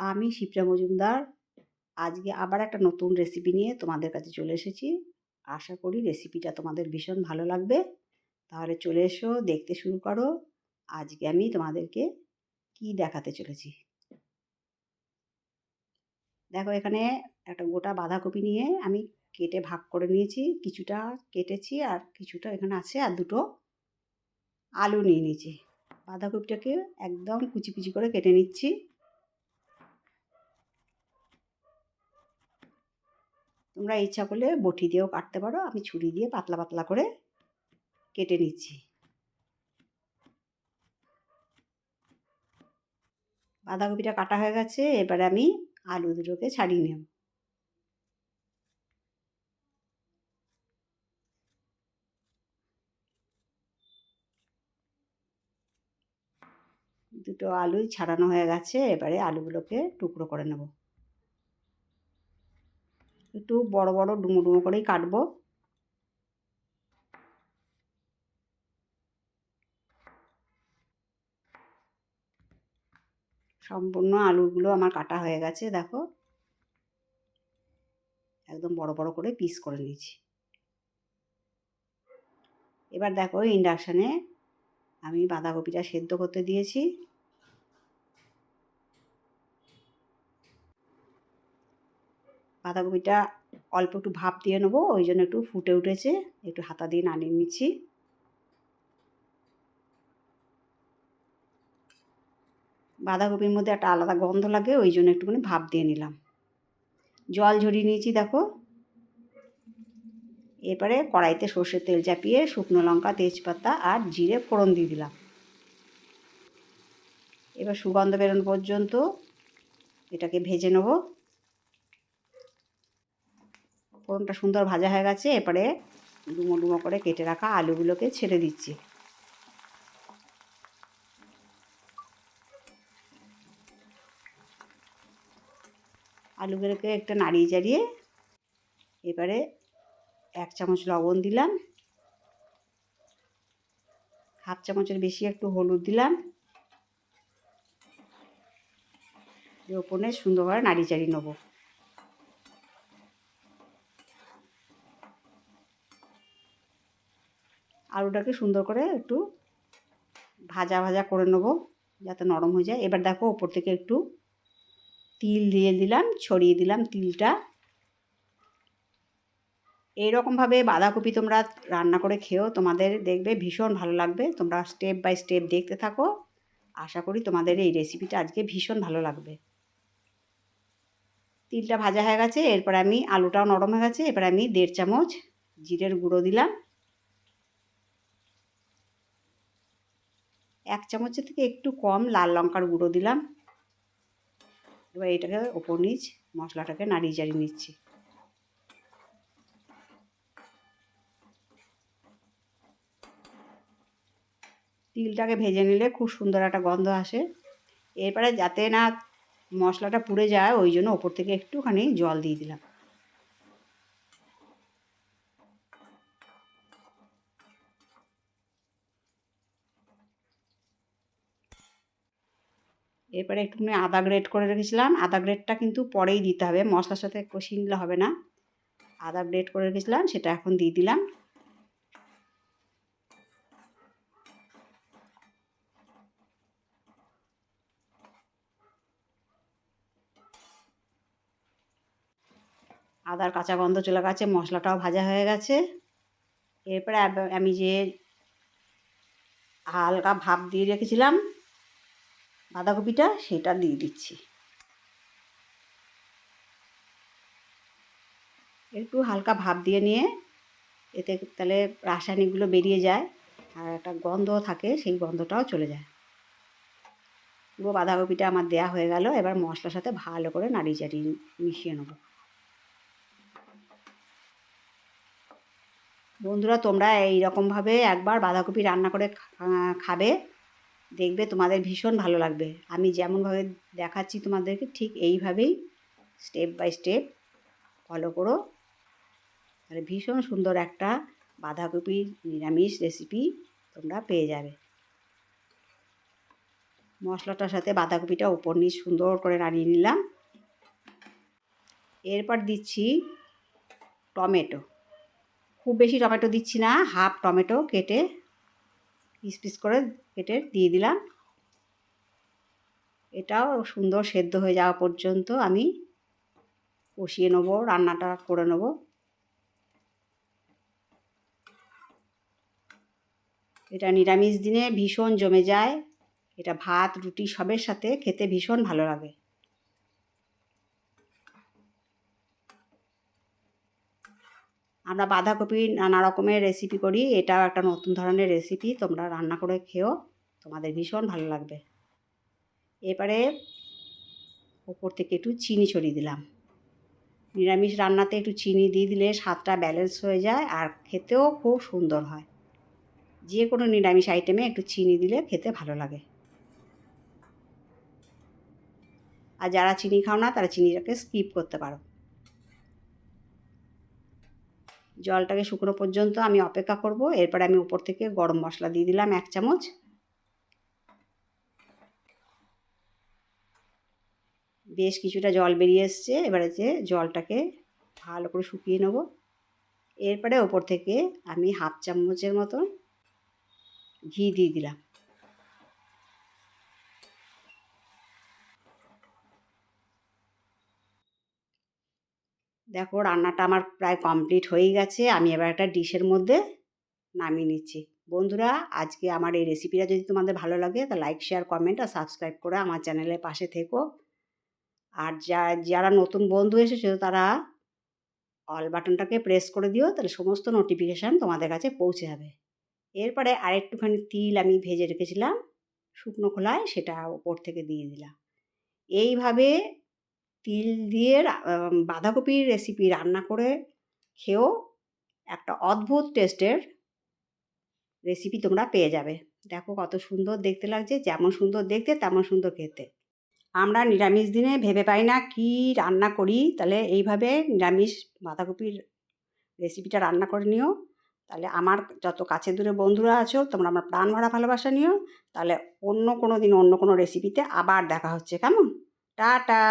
আমি শিপ্রা মজুমদার। আজকে আবার একটা নতুন রেসিপি নিয়ে তোমাদের কাছে চলে এসেছি। আশা করি রেসিপিটা তোমাদের ভীষণ ভালো লাগবে। তাহলে চলে এসো, দেখতে শুরু করো। আজকে আমি তোমাদেরকে কি দেখাতে চলেছি? দেখো এখানে একটা গোটা বাঁধাকপি নিয়ে আমি কেটে ভাগ করে নিয়েছি। কিছুটা কেটেছি আর কিছুটা এখানে আছে আর দুটো আলু নিয়ে নিয়েছি। বাঁধাকপিটাকে একদম কুচি কুচি করে কেটে নিচ্ছি। তোমরা ইচ্ছা করলে বটি দিয়েও কাটতে পারো। আমি ছুরি দিয়ে পাতলা পাতলা করে কেটে নিচ্ছি। বাঁধাকপিটা কাটা হয়ে গেছে, এবারে আমি আলু দুটোকে ছাড়িয়ে নেব। দুটো আলুই ছাড়ানো হয়ে গেছে, এবারে আলুগুলোকে টুকরো করে নেব। একটু বড় বড় ডুমো ডুমো করেই কাটবো। সম্পূর্ণ আলুগুলো আমার কাটা হয়ে গেছে, দেখো। একদম বড় বড় করে পিস করে নিয়েছি। এবার দেখো ইন্ডাকশানে আমি বাঁধাকপিটা সেদ্ধ করতে দিয়েছি। বাঁধাকপিটা অল্প একটু ভাপ দিয়ে নেব, ওই জন্য একটু ফুটে উঠেছে, একটু হাতা দিয়ে নাড়িয়ে নিচ্ছি। বাঁধাকপির মধ্যে একটা আলাদা গন্ধ লাগে, ওই জন্য একটুখানি ভাপ দিয়ে নিলাম। জল ঝরিয়ে নিয়েছি, দেখো। এরপরে কড়াইতে সর্ষের তেল চাপিয়ে শুকনো লঙ্কা, তেজপাতা আর জিরে ফোড়ন দিয়ে দিলাম। এবার সুগন্ধ বেরোনো পর্যন্ত এটাকে ভেজে নেব। ফোড়নটা সুন্দর ভাজা হয়ে গেছে, এরপরে ডুমো ডুমো করে কেটে রাখা আলুগুলোকে ছেড়ে দিচ্ছি। আলুগুলোকে একটা নাড়িয়ে চাড়িয়ে এবারে এক চামচ লবণ দিলাম, হাফ চামচের বেশি একটু হলুদ দিলাম ওপরে সুন্দরভাবে নাড়ি চাড়িয়ে নেব। আলুটাকে সুন্দর করে একটু ভাজা ভাজা করে নেব, যাতে নরম হয়ে যায়। এবার দেখো ওপর থেকে একটু তিল দিয়ে দিলাম, ছড়িয়ে দিলাম তিলটা। এইরকমভাবে বাঁধাকপি তোমরা রান্না করে খেও তোমাদের দেখবে ভীষণ ভালো লাগবে। তোমরা স্টেপ বাই স্টেপ দেখতে থাকো। আশা করি তোমাদের এই রেসিপিটা আজকে ভীষণ ভালো লাগবে। তিলটা ভাজা হয়ে গেছে, এরপর আমি আলুটাও নরম হয়ে গেছে এরপর আমি দেড় চামচ জিরের গুঁড়ো দিলাম। এক চামচের থেকে একটু কম লাল লঙ্কার গুঁড়ো দিলাম। এবার এটাকে ওপর নিচ মশলাটাকে নাড়িয়ে চাড়িয়ে নিচ্ছি। তিলটাকে ভেজে নিলে খুব সুন্দর একটা গন্ধ আসে। এরপরে যাতে না মশলাটা পুড়ে যায়, ওই জন্য ওপর থেকে একটুখানি জল দিয়ে দিলাম। এরপরে একটুখানি আদা গ্রেট করে রেখেছিলাম। আদা গ্রেটটা কিন্তু পরেই দিতে হবে, মশলার সাথে কষিয়ে নিলে হবে না। আদা গ্রেট করে রেখেছিলাম, সেটা এখন দিয়ে দিলাম। আদার কাঁচা গন্ধ চলে গেছে, মশলাটাও ভাজা হয়ে গেছে। এরপরে আমি যে হালকা ভাপ দিয়ে রেখেছিলাম বাঁধাকপিটা সেটা দিয়ে দিচ্ছি। একটু হালকা ভাপ দিয়ে নিয়ে এতে তাহলে রাসায়নিকগুলো বেরিয়ে যায় আর একটা গন্ধ থাকে, সেই গন্ধটাও চলে যায়। পুরো বাঁধাকপিটা আমার দেয়া হয়ে গেল, এবার মশলার সাথে ভালো করে নাড়িয়ে চাড়িয়ে মিশিয়ে নেব। বন্ধুরা, তোমরা এই রকমভাবে একবার বাঁধাকপি রান্না করে খাবে। দেখবে তোমাদের ভীষণ ভালো লাগবে। আমি যেমনভাবে দেখাচ্ছি তোমাদেরকে, ঠিক এইভাবেই স্টেপ বাই স্টেপ ফলো করো। তাহলে ভীষণ সুন্দর একটা বাঁধাকপির নিরামিষ রেসিপি তোমরা পেয়ে যাবে। মশলাটার সাথে বাঁধাকপিটা উপর নিচ সুন্দর করে নাড়িয়ে নিলাম। এরপর দিচ্ছি টমেটো। খুব বেশি টমেটো দিচ্ছি না, হাফ টমেটো কেটে পিস পিস করে কেটে দিয়ে দিলাম। এটাও সুন্দর সেদ্ধ হয়ে যাওয়া পর্যন্ত আমি কষিয়ে নেব, রান্নাটা করে নেব। এটা নিরামিষ দিনে ভীষণ জমে যায়। এটা ভাত, রুটি সবের সাথে খেতে ভীষণ ভালো লাগে। আমরা বাঁধাকপি নানা রকমের রেসিপি করি, এটাও একটা নতুন ধরনের রেসিপি তোমরা রান্না করে খেও, তোমাদের ভীষণ ভালো লাগবে। এবারে ওপর থেকে একটু চিনি ছড়িয়ে দিলাম। নিরামিষ রান্নাতে একটু চিনি দিয়ে দিলে স্বাদটা ব্যালেন্স হয়ে যায় আর খেতেও খুব সুন্দর হয়। যে কোনো নিরামিষ আইটেমে একটু চিনি দিলে খেতে ভালো লাগে। আর যারা চিনি খাও না, তারা চিনিটাকে স্কিপ করতে পারো। জলটাকে শুকনো পর্যন্ত আমি অপেক্ষা করব। এরপরে আমি উপর থেকে গরম মশলা দিয়ে দিলাম এক চামচ। বেশ কিছুটা জল বেরিয়ে এসছে। এবারে যে জলটাকে ভালো করে শুকিয়ে নেব। এরপরে ওপর থেকে আমি হাফ চামচের মতন ঘি দিয়ে দিলাম। দেখো, রান্নাটা আমার প্রায় কমপ্লিট হয়ে গেছে। আমি এবার একটা ডিশের মধ্যে নামিয়ে নিচ্ছি। বন্ধুরা, আজকে আমার এই রেসিপিটা যদি তোমাদের ভালো লাগে, তা লাইক শেয়ার কমেন্ট আর সাবস্ক্রাইব করে আমার চ্যানেলের পাশে থেকো। আর যা, যারা নতুন বন্ধু এসেছ, তারা অল বাটনটাকে প্রেস করে দিও, তাহলে সমস্ত নোটিফিকেশান তোমাদের কাছে পৌঁছে যাবে। এরপরে আরেকটুখানি তিল আমি ভেজে রেখেছিলাম। শুকনো খোলায় সেটা ওপর থেকে দিয়ে দিলাম। এইভাবে তিল দিয়ে বাঁধাকপির রেসিপি রান্না করে খেয়েও একটা অদ্ভুত টেস্টের রেসিপি তোমরা পেয়ে যাবে। দেখো কত সুন্দর দেখতে লাগছে, যেমন সুন্দর দেখতে তেমন সুন্দর খেতে। আমরা নিরামিষ দিনে ভেবে পাই না কি রান্না করি, তাহলে এইভাবে নিরামিষ বাঁধাকপির রেসিপিটা রান্না করে নিও। তাহলে আমার যত কাছে দূরে বন্ধুরা আছো, তোমরা আমার প্রাণ ভরা ভালোবাসা নিও। তাহলে অন্য কোনো দিন অন্য কোনো রেসিপিতে আবার দেখা হচ্ছে। কেমন? টাটা!